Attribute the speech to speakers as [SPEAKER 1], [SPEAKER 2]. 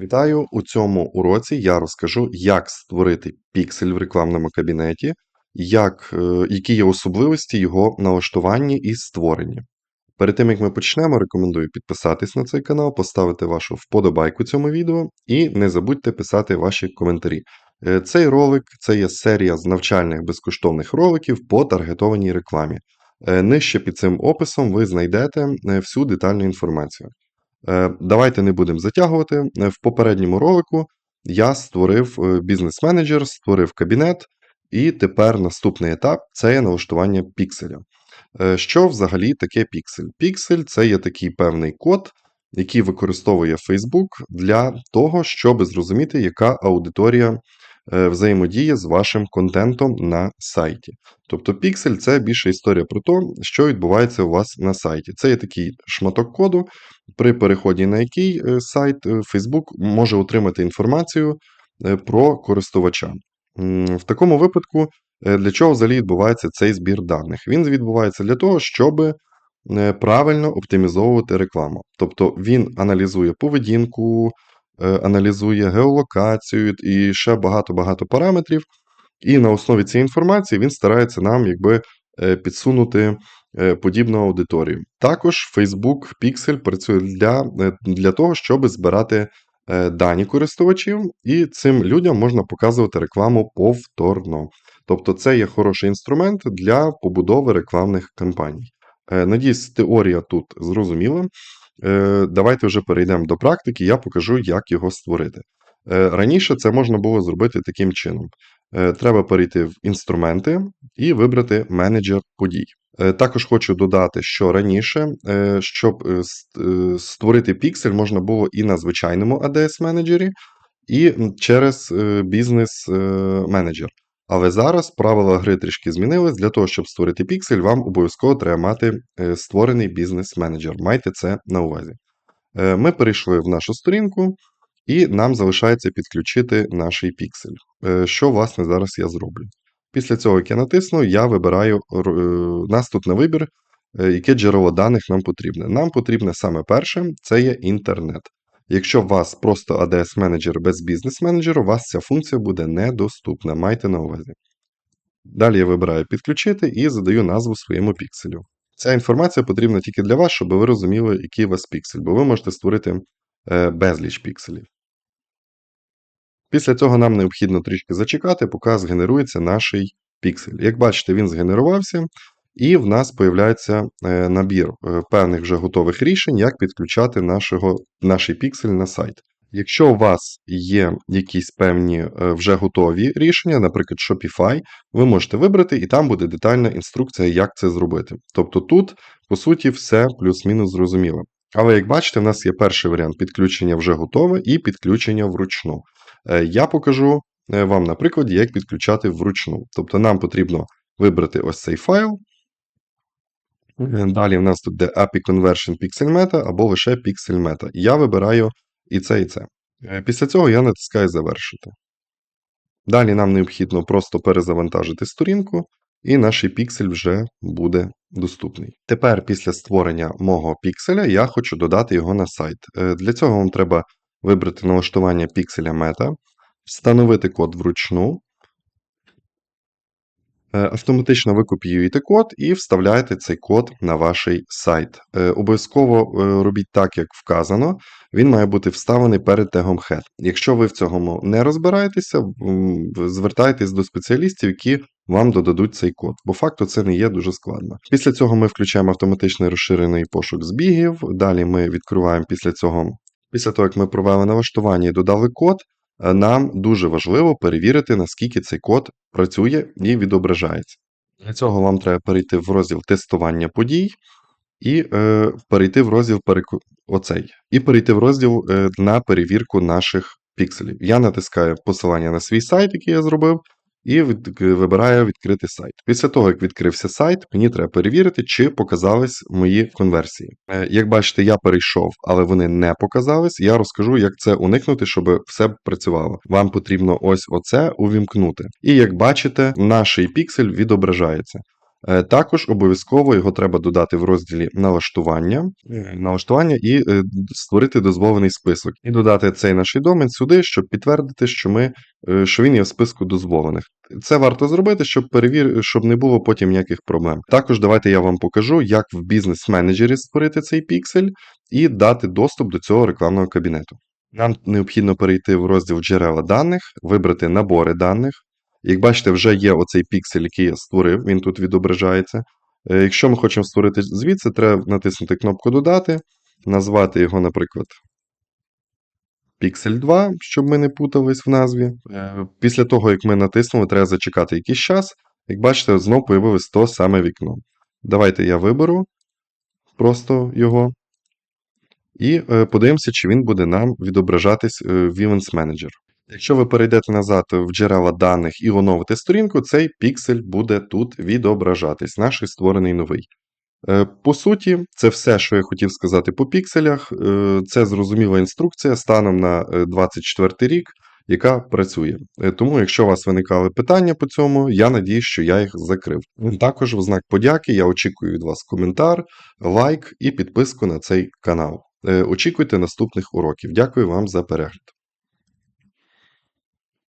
[SPEAKER 1] Вітаю! У цьому уроці я розкажу, як створити піксель в рекламному кабінеті, як, е, які є особливості його налаштування і створення. Перед тим як ми почнемо, рекомендую підписатись на цей канал, поставити вашу вподобайку цьому відео і не забудьте писати ваші коментарі. Е, Цей ролик це є серія з навчальних безкоштовних роликів по таргетованій рекламі. Е, Нижче під цим описом ви знайдете всю детальну інформацію. Е, Давайте не будемо затягувати. Е, В попередньому ролику я створив е, бізнес-менеджер, створив кабінет, і тепер наступний етап це є налаштування пікселя. Що взагалі таке піксель? Піксель це є такий певний код, який використовує Facebook для того, щоб зрозуміти, яка аудиторія взаємодіє з вашим контентом на сайті. Тобто піксель це більше історія про те, що відбувається у вас на сайті. Це є такий шматок коду, при переході на який е, сайт е, Facebook може отримати інформацію е, про користувача. В такому випадку, для чого взагалі відбувається цей збір даних? Він відбувається для того, щоб правильно оптимізовувати рекламу. Тобто він аналізує поведінку, аналізує геолокацію і ще багато-багато параметрів. І на основі цієї інформації він старається нам якби підсунути е, подібну аудиторію. Також Facebook Pixel працює для, е, для того, щоб збирати е, дані користувачів, і цим людям можна показувати рекламу повторно. Тобто це є хороший інструмент для побудови рекламних кампаній. Е, Надіюсь, теорія тут зрозуміла. Е, Давайте вже перейдемо до практики, я покажу, як його створити. Е, Раніше це можна було зробити таким чином. Е, Треба перейти в інструменти і вибрати менеджер подій. Е, Також хочу додати, що раніше, е, щоб ст- створити піксель, можна було і на звичайному ADS менеджері, і через бізнес-менеджер. Але зараз правила гри трішки змінились. Для того, щоб створити піксель, вам обов'язково треба мати створений бізнес-менеджер. Майте це на увазі. Ми перейшли в нашу сторінку, і нам залишається підключити наш піксель. Е, Що, власне, зараз я зроблю. Після цього, як я натисну, я вибираю е, нас тут на вибір, е, яке джерело даних нам потрібне. Нам потрібне саме перше це є інтернет. Якщо у вас просто ADS менеджер без бізнес-менеджеру, у вас ця функція буде недоступна. Майте на увазі. Далі я вибираю підключити і задаю назву своєму пікселю. Ця інформація потрібна тільки для вас, щоб ви розуміли, який у вас піксель, бо ви можете створити безліч пікселів. Після цього нам необхідно трішки зачекати, поки згенерується наш піксель. Як бачите, він згенерувався, і в нас появляється е, набір е, певних вже готових рішень, як підключати нашого, наш піксель на сайт. Якщо у вас є якісь певні е, вже готові рішення, наприклад, Shopify, ви можете вибрати, і там буде детальна інструкція, як це зробити. Тобто тут, по суті, все плюс-мінус зрозуміло. Але як бачите, в нас є перший варіант підключення вже готове і підключення вручну. Е, Я покажу е, вам на прикладі, як підключати вручну. Тобто нам потрібно вибрати ось цей файл. Е, Далі в нас тут де API Conversion Pixel Meta або лише Pixel Meta. Я вибираю і це, і це. Після цього я натискаю Завершити. Далі нам необхідно просто перезавантажити сторінку, і наш піксель вже буде доступний. Тепер, після створення мого пікселя, я хочу додати його на сайт. Для цього вам треба вибрати налаштування пікселя мета, встановити код вручну, Е, Автоматично ви копіюєте код і вставляєте цей код на ваш сайт. Е, Обов'язково е, робіть так, як вказано. Він має бути вставлений перед тегом head. Якщо ви в цьому не розбираєтеся, звертайтесь до спеціалістів, які вам додадуть цей код. Бо факту це не є дуже складно. Після цього ми включаємо автоматичний розширений пошук збігів. Далі ми відкриваємо після цього. Після того, як ми провели налаштування і додали код, е, нам дуже важливо перевірити, наскільки цей код працює і відображається. Для цього вам треба перейти в розділ тестування подій і е, перейти в розділ переку... оцей, і перейти в розділ е, на перевірку наших пікселів. Я натискаю посилання на свій сайт, який я зробив, і вибираю відкрити сайт. Після того, як відкрився сайт, мені треба перевірити, чи показались мої конверсії. Е, Як бачите, я перейшов, але вони не показались. Я розкажу, як це уникнути, щоб все працювало. Вам потрібно ось оце увімкнути. І як бачите, наш піксель відображається. Е, Також обов'язково його треба додати в розділі налаштування, е, налаштування і е, створити дозволений список. І додати цей наш домен сюди, щоб підтвердити, що, ми, що він є в списку дозволених. Це варто зробити, щоб перевір... щоб не було потім ніяких проблем. Також давайте я вам покажу, як в бізнес-менеджері створити цей піксель і дати доступ до цього рекламного кабінету. Нам необхідно перейти в розділ джерела даних, вибрати набори даних. Як бачите, вже є оцей піксель, який я створив, він тут відображається. Е, Якщо ми хочемо створити звідси, треба натиснути кнопку Додати, назвати його, наприклад, Pixel 2, щоб ми не путались в назві. Е, Після того, як ми натиснули, треба зачекати якийсь час. Як бачите, знову появилось то саме вікно. Давайте я виберу просто його. І е, подивимося, чи він буде нам відображатись в Events Manager. Якщо ви перейдете назад в джерела даних і оновите сторінку, цей піксель буде тут відображатись, наш створений новий. Е, По суті, це все, що я хотів сказати по пікселях. Е, Це зрозуміла інструкція станом на е, 24 рік, яка працює. Е, Тому, якщо у вас виникали питання по цьому, я надіюсь, що я їх закрив. Також в знак подяки я очікую від вас коментар, лайк і підписку на цей канал. Е, Очікуйте наступних уроків. Дякую вам за перегляд.